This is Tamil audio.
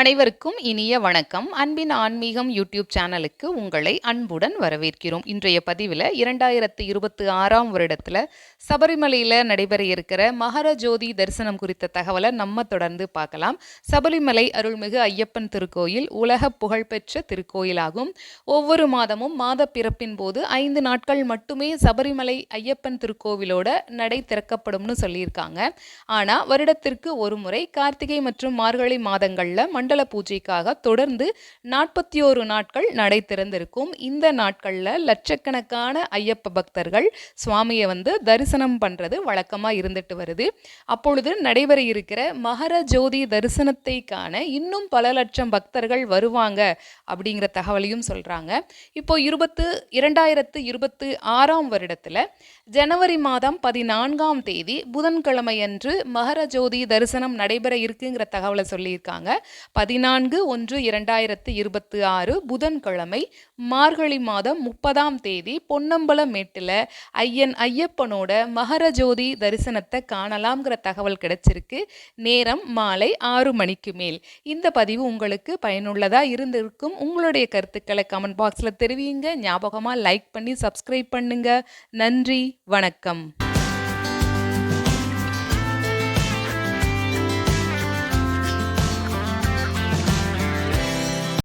அனைவருக்கும் இனிய வணக்கம். அன்பின் ஆன்மீகம் யூடியூப் சேனலுக்கு உங்களை அன்புடன் வரவேற்கிறோம். இன்றைய பதிவில் இரண்டாயிரத்தி இருபத்தி ஆறாம் வருடத்தில் சபரிமலையில் நடைபெற இருக்கிற மகர ஜோதி தரிசனம் குறித்த தகவலை நம்ம தொடர்ந்து பார்க்கலாம். சபரிமலை அருள்மிகு ஐயப்பன் திருக்கோயில் உலக புகழ்பெற்ற திருக்கோயிலாகும். ஒவ்வொரு மாதமும் மாத பிறப்பின் போது ஐந்து நாட்கள் மட்டுமே சபரிமலை ஐயப்பன் திருக்கோவிலோட நடை திறக்கப்படும்னு சொல்லியிருக்காங்க. ஆனால் வருடத்திற்கு ஒரு முறை கார்த்திகை மற்றும் மார்கழி மாதங்களில் மண்டல பூஜைக்காக தொடர்ந்து நாற்பத்தி ஓரு நாட்கள் நடை திறந்திருக்கும் இந்த நாட்களில் லட்சக்கணக்கான ஐயப்ப பக்தர்கள் சுவாமியை வந்து தரிசனம் பண்ணுறது வழக்கமாக இருந்துட்டு வருது. அப்பொழுது நடைபெற இருக்கிற மகர ஜோதி தரிசனத்தை காண இன்னும் பல லட்சம் பக்தர்கள் வருவாங்க அப்படிங்கிற தகவலையும் சொல்கிறாங்க இப்போ இருபத்து இரண்டாயிரத்து இருபத்து ஆறாம் வருடத்தில் ஜனவரி மாதம் பதினான்காம் தேதி புதன்கிழமையன்று மகர ஜோதி தரிசனம் நடைபெற இருக்குங்கிற தகவலை சொல்லியிருக்காங்க. பதினான்கு ஒன்று இரண்டாயிரத்து இருபத்தி ஆறு புதன்கிழமை மார்கழி மாதம் முப்பதாம் தேதி பொன்னம்பலமேட்டில் ஐயன் ஐயப்பனோட மகரஜோதி தரிசனத்தை காணலாம்ங்கிற தகவல் கிடைச்சிருக்கு. நேரம் மாலை ஆறு மணிக்கு மேல். இந்த பதிவு உங்களுக்கு பயனுள்ளதாக இருந்திருக்கும். உங்களுடைய கருத்துக்களை கமெண்ட் பாக்ஸில் தெரிவிங்க. ஞாபகமாக லைக் பண்ணி சப்ஸ்கிரைப் பண்ணுங்கள் நன்றி. வணக்கம்.